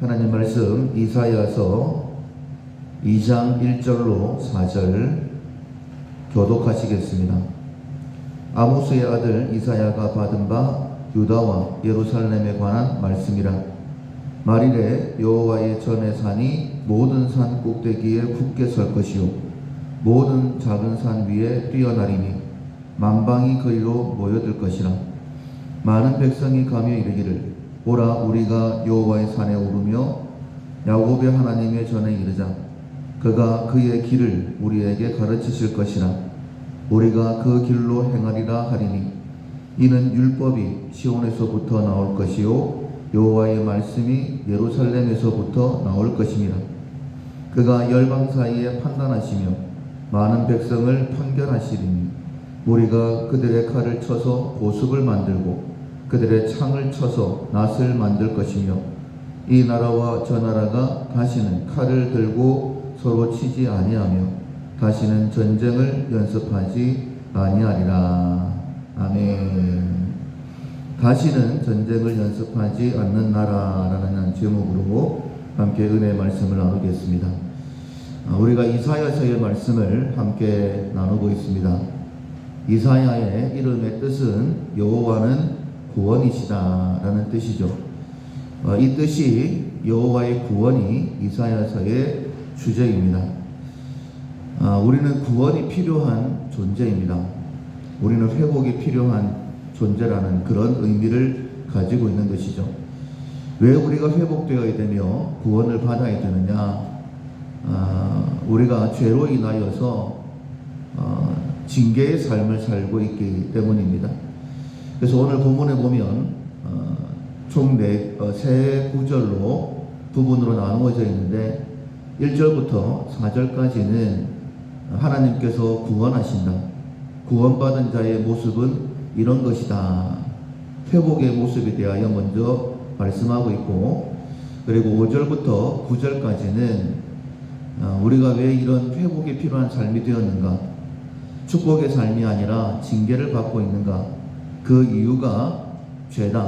하나님 말씀 이사야서 2장 1절로 4절 교독하시겠습니다. 아모스의 아들 이사야가 받은 바 유다와 예루살렘에 관한 말씀이라. 말일에 여호와의 전의 산이 모든 산 꼭대기에 굳게 설 것이요. 모든 작은 산 위에 뛰어나리니 만방이 그리로 모여들 것이라. 많은 백성이 가며 이르기를 보라 우리가 여호와의 산에 오르며 야곱의 하나님의 전에 이르자. 그가 그의 길을 우리에게 가르치실 것이라. 우리가 그 길로 행하리라 하리니 이는 율법이 시온에서부터 나올 것이요 여호와의 말씀이 예루살렘에서부터 나올 것임이라. 그가 열방 사이에 판단하시며 많은 백성을 판결하시리니 우리가 그들의 칼을 쳐서 보습을 만들고 그들의 창을 쳐서 낫을 만들 것이며 이 나라와 저 나라가 다시는 칼을 들고 서로 치지 아니하며 다시는 전쟁을 연습하지 아니하리라 아멘. 다시는 전쟁을 연습하지 않는 나라라는 제목으로 함께 은혜 말씀을 나누겠습니다. 아, 우리가 이사야서의 말씀을 함께 나누고 있습니다. 이사야의 이름의 뜻은 여호와는 구원이시다라는 뜻이죠. 어, 이 뜻이 여호와의 구원이 이사야서의 주제입니다. 아, 우리는 구원이 필요한 존재입니다. 우리는 회복이 필요한 존재라는 그런 의미를 가지고 있는 것이죠. 왜 우리가 회복되어야 되며 구원을 받아야 되느냐? 아, 우리가 죄로 인하여서 어, 징계의 삶을 살고 있기 때문입니다. 그래서 오늘 본문에 보면 어, 총네 어, 세 구절로 부분으로 나누어져 있는데 1절부터 4절까지는 하나님께서 구원하신다. 구원받은 자의 모습은 이런 것이다. 회복의 모습에 대하여 먼저 말씀하고 있고 그리고 5절부터 9절까지는 어, 우리가 왜 이런 회복이 필요한 삶이 되었는가? 축복의 삶이 아니라 징계를 받고 있는가? 그 이유가 죄다.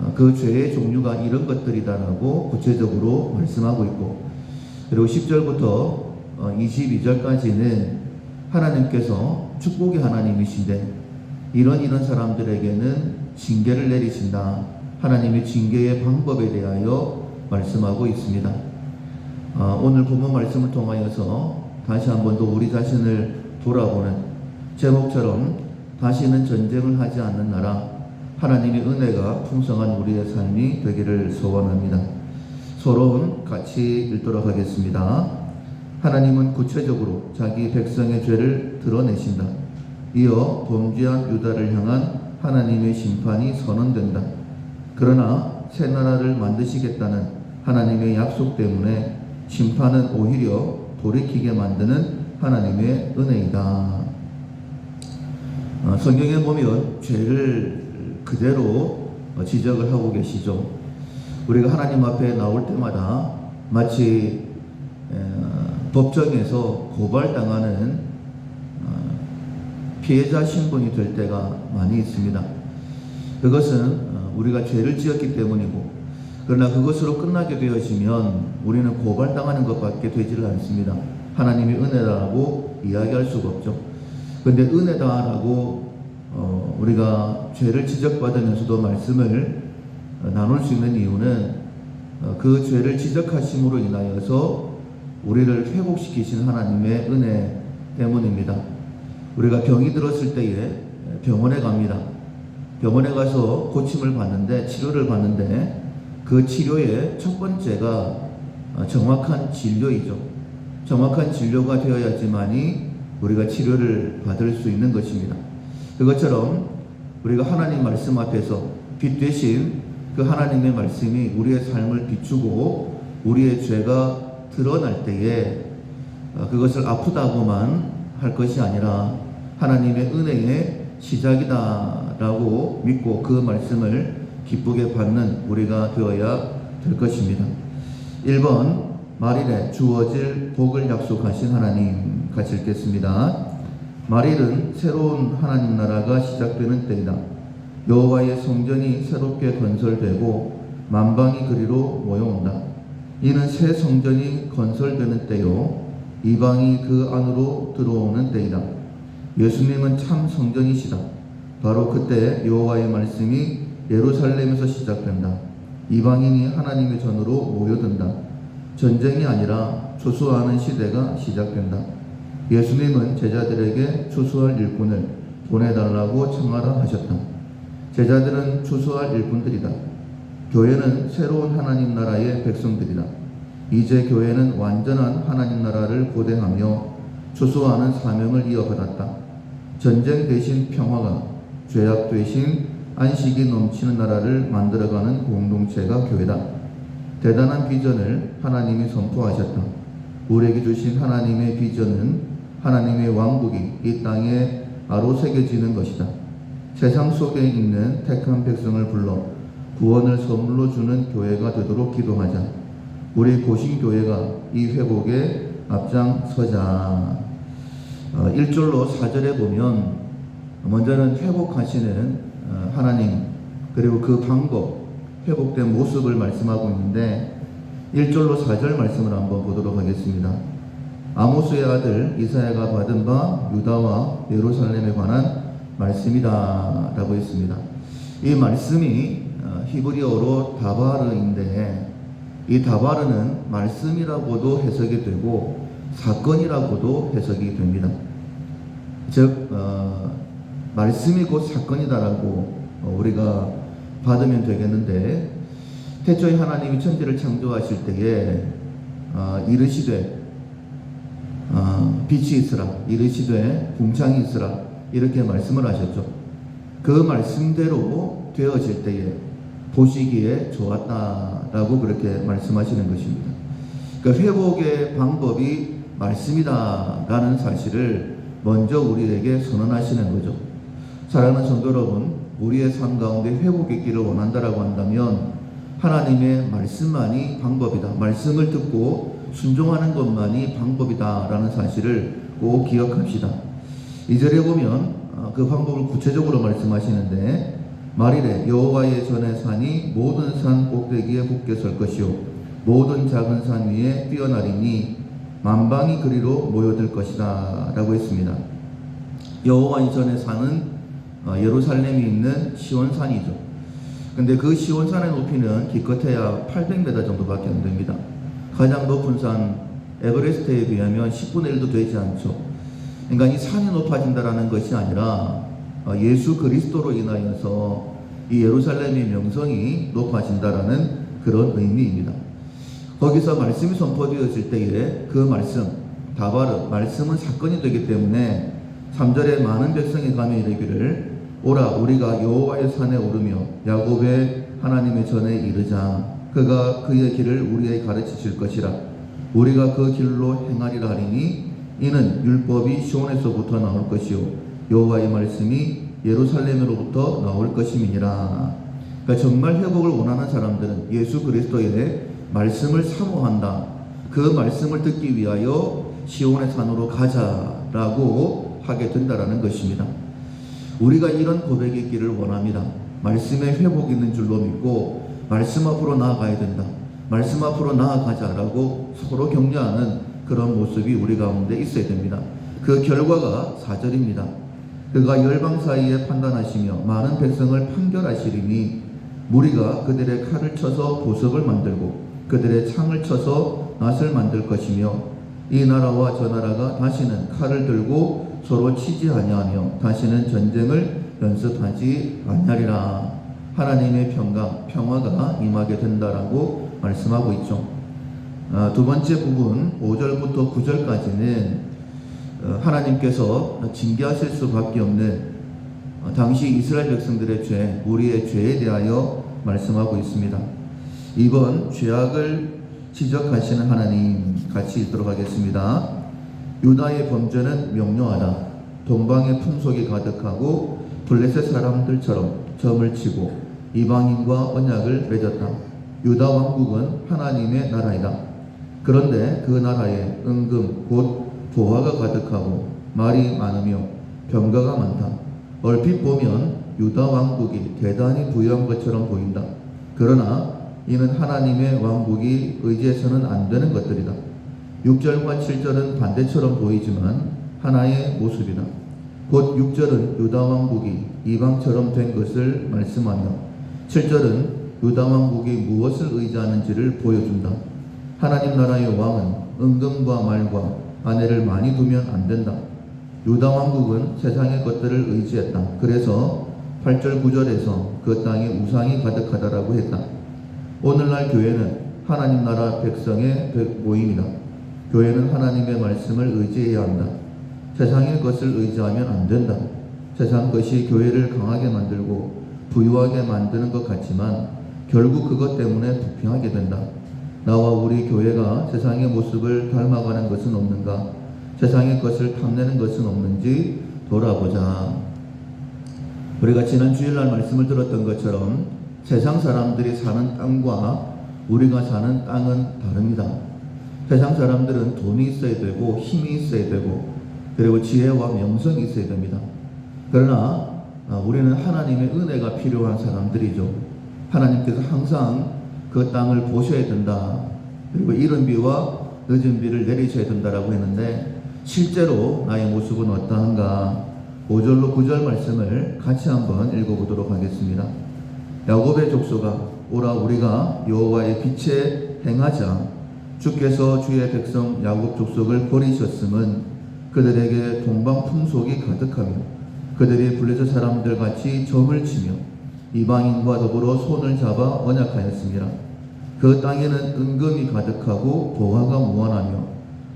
어, 그 죄의 종류가 이런 것들이다라고 구체적으로 말씀하고 있고 그리고 10절부터 22절까지는 하나님께서 축복의 하나님이신데 이런 이런 사람들에게는 징계를 내리신다. 하나님의 징계의 방법에 대하여 말씀하고 있습니다. 어, 오늘 본문 말씀을 통하여서 다시 한 번 더 우리 자신을 돌아보는 제목처럼 다시는 전쟁을 하지 않는 나라 하나님의 은혜가 풍성한 우리의 삶이 되기를 소원합니다. 서론 같이 읽도록 하겠습니다. 하나님은 구체적으로 자기 백성의 죄를 드러내신다. 이어 범죄한 유다를 향한 하나님의 심판이 선언된다. 그러나 새 나라를 만드시겠다는 하나님의 약속 때문에 심판은 오히려 돌이키게 만드는 하나님의 은혜이다. 어, 성경에 보면 죄를 그대로 지적을 하고 계시죠. 우리가 하나님 앞에 나올 때마다 마치 법정에서 고발당하는 어, 피해자 신분이 될 때가 많이 있습니다. 그것은 어, 우리가 죄를 지었기 때문이고 그러나 그것으로 끝나게 되어지면 우리는 고발당하는 것밖에 되지를 않습니다. 하나님이 은혜라고 이야기할 수가 없죠. 그런데 은혜다라고 어, 우리가 죄를 지적받으면서도 말씀을 나눌 수 있는 이유는 그 죄를 지적하심으로 인하여서 우리를 회복시키신 하나님의 은혜 때문입니다. 우리가 병이 들었을 때에 병원에 갑니다. 병원에 가서 고침을 받는데 치료를 받는데 그 치료의 첫 번째가 정확한 진료이죠. 정확한 진료가 되어야지만이 우리가 치료를 받을 수 있는 것입니다. 그것처럼 우리가 하나님 말씀 앞에서 빛 대신 그 하나님의 말씀이 우리의 삶을 비추고 우리의 죄가 드러날 때에 어, 그것을 아프다고만 할 것이 아니라 하나님의 은혜의 시작이다라고 믿고 그 말씀을 기쁘게 받는 우리가 되어야 될 것입니다. 1번 말일에 주어질 복을 약속하신 하나님 같이 읽겠습니다. 말일은 새로운 하나님 나라가 시작되는 때이다. 여호와의 성전이 새롭게 건설되고 만방이 그리로 모여온다. 이는 새 성전이 건설되는 때요 이방이 그 안으로 들어오는 때이다. 예수님은 참 성전이시다. 바로 그때 여호와의 말씀이 예루살렘에서 시작된다. 이방인이 하나님의 전으로 모여든다. 전쟁이 아니라 추수하는 시대가 시작된다. 예수님은 제자들에게 추수할 일꾼을 보내달라고 청하라 하셨다. 제자들은 추수할 일꾼들이다. 교회는 새로운 하나님 나라의 백성들이다. 이제 교회는 완전한 하나님 나라를 고대하며 추수하는 사명을 이어받았다. 전쟁 대신 평화가, 죄악 대신 안식이 넘치는 나라를 만들어가는 공동체가 교회다. 대단한 비전을 하나님이 선포하셨다. 우리에게 주신 하나님의 비전은 하나님의 왕국이 이 땅에 아로 새겨지는 것이다. 세상 속에 있는 택한 백성을 불러 구원을 선물로 주는 교회가 되도록 기도하자. 우리 고신교회가 이 회복에 앞장서자. 어, 1절로 4절에 보면 먼저는 회복하시는 어, 하나님 그리고 그 방법 회복된 모습을 말씀하고 있는데 1절로 4절 말씀을 한번 보도록 하겠습니다. 아모스의 아들 이사야가 받은 바 유다와 예루살렘에 관한 말씀이다 라고 했습니다. 이 말씀이 어, 히브리어로 다바르인데 이 다바르는 말씀이라고도 해석이 되고 사건이라고도 해석이 됩니다. 즉 어, 말씀이 곧 사건이다라고 어, 우리가 받으면 되겠는데 태초에 하나님이 천지를 창조하실 때에 어, 이르시되 어, 빛이 있으라 이르시되 궁창이 있으라 이렇게 말씀을 하셨죠. 그 말씀대로 되어질 때에 보시기에 좋았다라고 그렇게 말씀하시는 것입니다. 그 회복의 방법이 말씀이다라는 사실을 먼저 우리에게 선언하시는 거죠. 사랑하는 성도 여러분, 우리의 삶 가운데 길을 원한다라고 한다면 하나님의 말씀만이 방법이다. 말씀을 듣고 순종하는 것만이 방법이다라는 사실을 꼭 기억합시다. 이절에 보면 어, 그 방법을 구체적으로 말씀하시는데 말이래 여호와의 전에 산이 모든 산 꼭대기에 굳게 설 것이요 모든 작은 산 위에 뛰어나리니 만방이 그리로 모여들 것이다 라고 했습니다. 여호와 이전의 산은 어, 예루살렘이 있는 시온산이죠. 근데 그 시온산의 높이는 기껏해야 800m 정도밖에 안 됩니다. 가장 높은 산 에베레스트에 비하면 10분의 1도 되지 않죠. 그러니까 이 산이 높아진다라는 것이 아니라 어, 예수 그리스도로 인하여서 이 예루살렘의 명성이 높아진다라는 그런 의미입니다. 거기서 말씀이 선포되었을 때에 그 말씀, 다바르, 말씀은 사건이 되기 때문에 3절에 많은 백성이 가며 이르기를 오라 우리가 여호와의 산에 오르며 야곱의 하나님의 전에 이르자. 그가 그의 길을 우리에게 가르치실 것이라. 우리가 그 길로 행하리라 하리니 이는 율법이 시온에서부터 나올 것이요 여호와의 말씀이 예루살렘으로부터 나올 것임이니라. 그러니까 정말 회복을 원하는 사람들은 예수 그리스도의 말씀을 사모한다. 그 말씀을 듣기 위하여 시온의 산으로 가자라고 하게 된다라는 것입니다. 우리가 이런 고백의 길을 원합니다. 말씀에 회복 있는 줄로 믿고 말씀 앞으로 나아가야 된다. 말씀 앞으로 나아가자라고 서로 격려하는 그런 모습이 우리 가운데 있어야 됩니다. 그 결과가 4절입니다. 그가 열방 사이에 판단하시며 많은 백성을 판결하시리니 무리가 그들의 칼을 쳐서 보석을 만들고 그들의 창을 쳐서 낫을 만들 것이며 이 나라와 저 나라가 다시는 칼을 들고 서로 치지 아니하며 다시는 전쟁을 연습하지 아니하리라. 하나님의 평강, 평화가 임하게 된다라고 말씀하고 있죠. 아, 두 번째 부분 5절부터 9절까지는 어, 하나님께서 징계하실 수밖에 없는 어, 당시 이스라엘 백성들의 죄, 우리의 죄에 대하여 말씀하고 있습니다. 이번 죄악을 지적하시는 하나님 같이 읽도록 하겠습니다. 유다의 범죄는 명료하다. 동방의 풍속이 가득하고 블레셋 사람들처럼 점을 치고 이방인과 언약을 맺었다. 유다 왕국은 하나님의 나라이다. 그런데 그 나라에 은금 곧 보화가 가득하고 말이 많으며 병가가 많다. 얼핏 보면 유다 왕국이 대단히 부유한 것처럼 보인다. 그러나 이는 하나님의 왕국이 의지해서는 안 되는 것들이다. 6절과 7절은 반대처럼 보이지만 하나의 모습이다. 곧 6절은 유다 왕국이 이방처럼 된 것을 말씀하며 7절은 유다 왕국이 무엇을 의지하는지를 보여준다. 하나님 나라의 왕은 은금과 말과 아내를 많이 두면 안 된다. 유다 왕국은 세상의 것들을 의지했다. 그래서 8절 9절에서 그 땅에 우상이 가득하다라고 했다. 오늘날 교회는 하나님 나라 백성의 모임이다. 교회는 하나님의 말씀을 의지해야 한다. 세상의 것을 의지하면 안 된다. 세상 것이 교회를 강하게 만들고 부유하게 만드는 것 같지만 결국 그것 때문에 부패하게 된다. 나와 우리 교회가 세상의 모습을 닮아가는 것은 없는가? 세상의 것을 탐내는 것은 없는지 돌아보자. 우리가 지난 주일날 말씀을 들었던 것처럼 세상 사람들이 사는 땅과 우리가 사는 땅은 다릅니다. 세상 사람들은 돈이 있어야 되고 힘이 있어야 되고 그리고 지혜와 명성이 있어야 됩니다. 그러나 아, 우리는 하나님의 은혜가 필요한 사람들이죠. 하나님께서 항상 그 땅을 보셔야 된다. 그리고 이른 비와 늦은 비를 내리셔야 된다라고 했는데 실제로 나의 모습은 어떠한가? 5절로 9절 말씀을 같이 한번 읽어보도록 하겠습니다. 야곱의 족소가 오라 우리가 여호와의 빛에 행하자 주께서 주의 백성 야곱 족속을 버리셨음은 그들에게 동방 풍속이 가득하며 그들이 블레셋 사람들 같이 점을 치며 이방인과 더불어 손을 잡아 언약하였습니다. 그 땅에는 은금이 가득하고 보화가 무한하며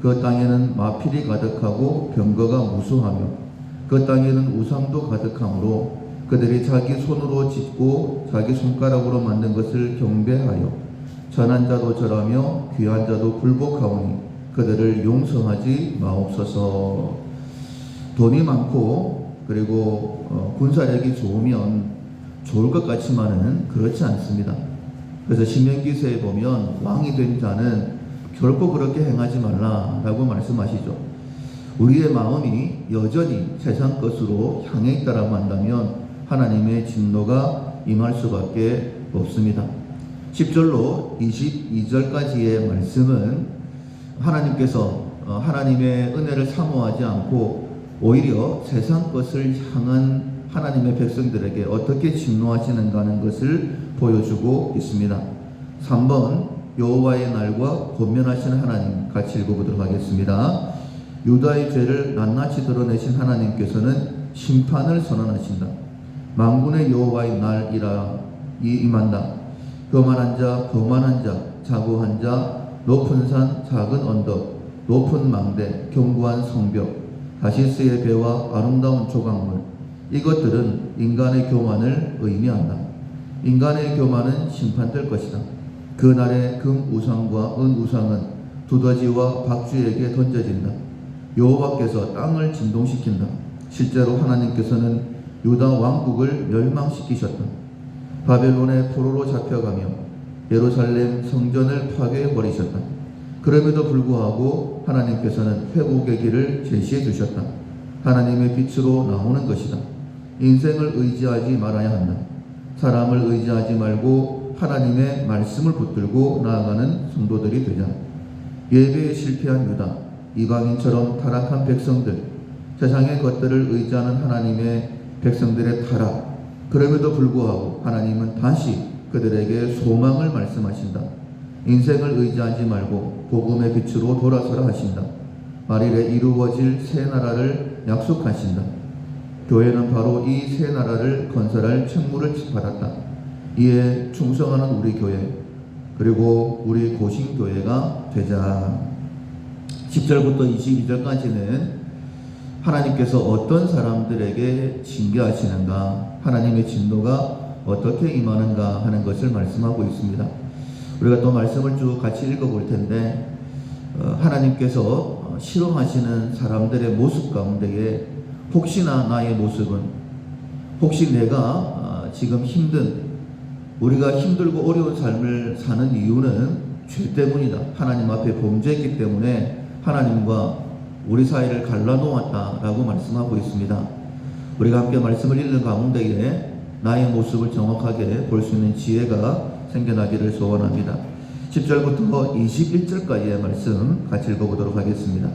그 땅에는 마필이 가득하고 병거가 무수하며 그 땅에는 우상도 가득하므로 그들이 자기 손으로 짓고 자기 손가락으로 만든 것을 경배하여 전한 자도 절하며 귀한 자도 굴복하오니 그들을 용서하지 마옵소서. 돈이 많고 그리고 어, 군사력이 좋으면 좋을 것 같지만은 그렇지 않습니다. 그래서 신명기서에 보면 왕이 된 자는 결코 그렇게 행하지 말라라고 말씀하시죠. 우리의 마음이 여전히 세상 것으로 향해 있다라고 한다면 하나님의 진노가 임할 수밖에 없습니다. 10절로 22절까지의 말씀은 하나님께서 어, 하나님의 은혜를 사모하지 않고 오히려 세상 것을 향한 하나님의 백성들에게 어떻게 진노하시는가 하는 것을 보여주고 있습니다. 3번 여호와의 날과 권면하시는 하나님 같이 읽어보도록 하겠습니다. 유다의 죄를 낱낱이 드러내신 하나님께서는 심판을 선언하신다. 망군의 여호와의 날이라 이 임한다. 거만한 자, 거만한 자, 자고한 자, 높은 산, 작은 언덕, 높은 망대, 견고한 성벽, 다시스의 배와 아름다운 조각물, 이것들은 인간의 교만을 의미한다. 인간의 교만은 심판될 것이다. 그날의 금 우상과 은 우상은 두더지와 박쥐에게 던져진다. 여호와께서 땅을 진동시킨다. 실제로 하나님께서는 유다 왕국을 멸망시키셨다. 바벨론의 포로로 잡혀가며 예루살렘 성전을 파괴해 버리셨다. 그럼에도 불구하고 하나님께서는 회복의 길을 제시해 주셨다. 하나님의 빛으로 나오는 것이다. 인생을 의지하지 말아야 한다. 사람을 의지하지 말고 하나님의 말씀을 붙들고 나아가는 성도들이 되자. 예배에 실패한 유다, 이방인처럼 타락한 백성들, 세상의 것들을 의지하는 하나님의 백성들의 타락, 그럼에도 불구하고 하나님은 다시 그들에게 소망을 말씀하신다. 인생을 의지하지 말고 복음의 빛으로 돌아서라 하신다. 말일에 이루어질 새 나라를 약속하신다. 교회는 바로 이 새 나라를 건설할 책무를 받았다. 이에 충성하는 우리 교회 그리고 우리 고신교회가 되자. 10절부터 22절까지는 하나님께서 어떤 사람들에게 징계하시는가, 하나님의 진노가 어떻게 임하는가 하는 것을 말씀하고 있습니다. 우리가 또 말씀을 쭉 같이 읽어볼 텐데, 어, 하나님께서 실험하시는 사람들의 모습 가운데에 혹시나 나의 모습은, 혹시 내가 어, 지금 힘든, 우리가 힘들고 어려운 삶을 사는 이유는 죄 때문이다. 하나님 앞에 범죄했기 때문에 하나님과 우리 사이를 갈라놓았다라고 말씀하고 있습니다. 우리가 함께 말씀을 읽는 가운데에 나의 모습을 정확하게 볼 수 있는 지혜가 생겨나기를 소원합니다. 10절부터 21절까지의 말씀 같이 읽어보도록 하겠습니다.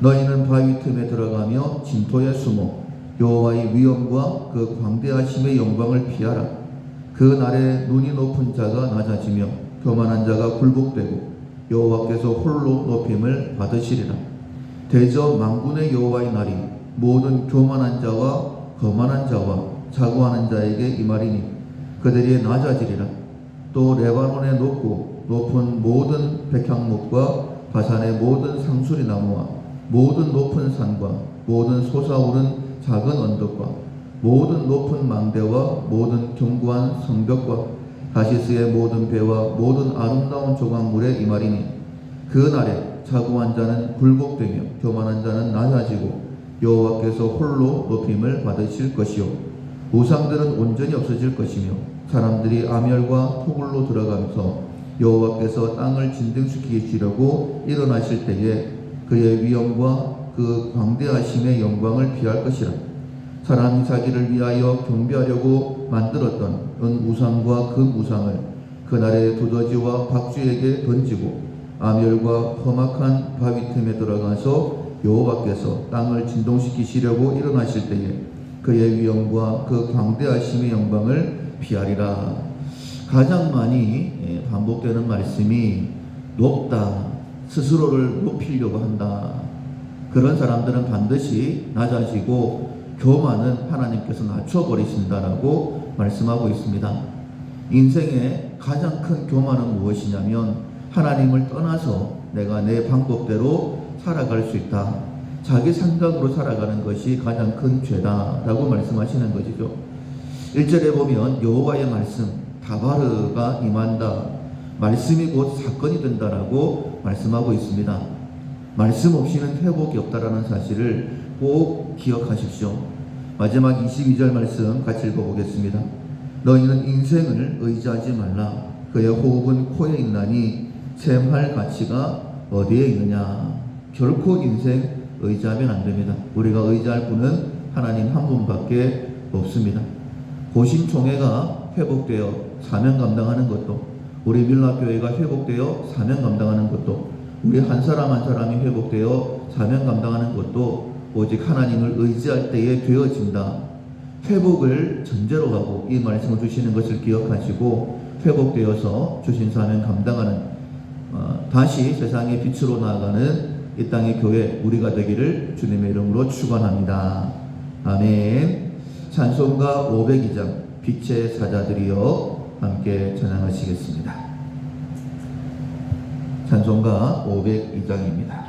너희는 바위 틈에 들어가며 진토에 숨어 여호와의 위엄과 그 광대하심의 영광을 피하라. 그 날에 눈이 높은 자가 낮아지며 교만한 자가 굴복되고 여호와께서 홀로 높임을 받으시리라. 대저 망군의 여호와의 날이 모든 교만한 자와 거만한 자와 자고하는 자에게 이 말이니 그들이 낮아지리라. 또 레바논의 높고 높은 모든 백향목과 바산의 모든 상수리 나무와 모든 높은 산과 모든 솟아오른 작은 언덕과 모든 높은 망대와 모든 견고한 성벽과 가시스의 모든 배와 모든 아름다운 조각물의 이 말이니 그 날에 자고한 자는 굴복되며 교만한 자는 낮아지고 여호와께서 홀로 높임을 받으실 것이요. 우상들은 온전히 없어질 것이며 사람들이 아멸과 토굴로 들어가면서 여호와께서 땅을 진등시키시려고 일어나실 때에 그의 위엄과 그 광대하심의 영광을 피할 것이라. 사람이 자기를 위하여 경배하려고 만들었던 은 우상과 그 우상을 그날의 두더지와 박쥐에게 던지고 아멸과 험악한 바위 틈에 들어가서 여호와께서 땅을 진동시키시려고 일어나실 때에 그의 위엄과 그 광대하심의 영광을 피하리라. 가장 많이 예, 반복되는 말씀이 높다. 스스로를 높이려고 한다. 그런 사람들은 반드시 낮아지고 교만은 하나님께서 낮춰버리신다라고 말씀하고 있습니다. 인생의 가장 큰 교만은 무엇이냐면 하나님을 떠나서 내가 내 방법대로 살아갈 수 있다. 자기 생각으로 살아가는 것이 가장 큰 죄다라고 말씀하시는 것이죠. 1절에 보면 여호와의 말씀 다바르가 임한다. 말씀이 곧 사건이 된다라고 말씀하고 있습니다. 말씀 없이는 회복이 없다라는 사실을 꼭 기억하십시오. 마지막 22절 말씀 같이 읽어보겠습니다. 너희는 인생을 의지하지 말라. 그의 호흡은 코에 있나니 샘할 가치가 어디에 있느냐. 결코 인생 의지하면 안 됩니다. 우리가 의지할 분은 하나님 한 분밖에 없습니다. 고신총회가 회복되어 사명 감당하는 것도 우리 밀라교회가 회복되어 사명 감당하는 것도 우리 한 사람 한 사람이 회복되어 사명 감당하는 것도 오직 하나님을 의지할 때에 되어진다. 회복을 전제로 하고 이 말씀을 주시는 것을 기억하시고 회복되어서 주신 사명 감당하는 어, 다시 세상의 빛으로 나아가는 이 땅의 교회 우리가 되기를 주님의 이름으로 축원합니다. 아멘. 찬송가 502장 빛의 사자들이여 함께 찬양하시겠습니다. 찬송가 502장입니다.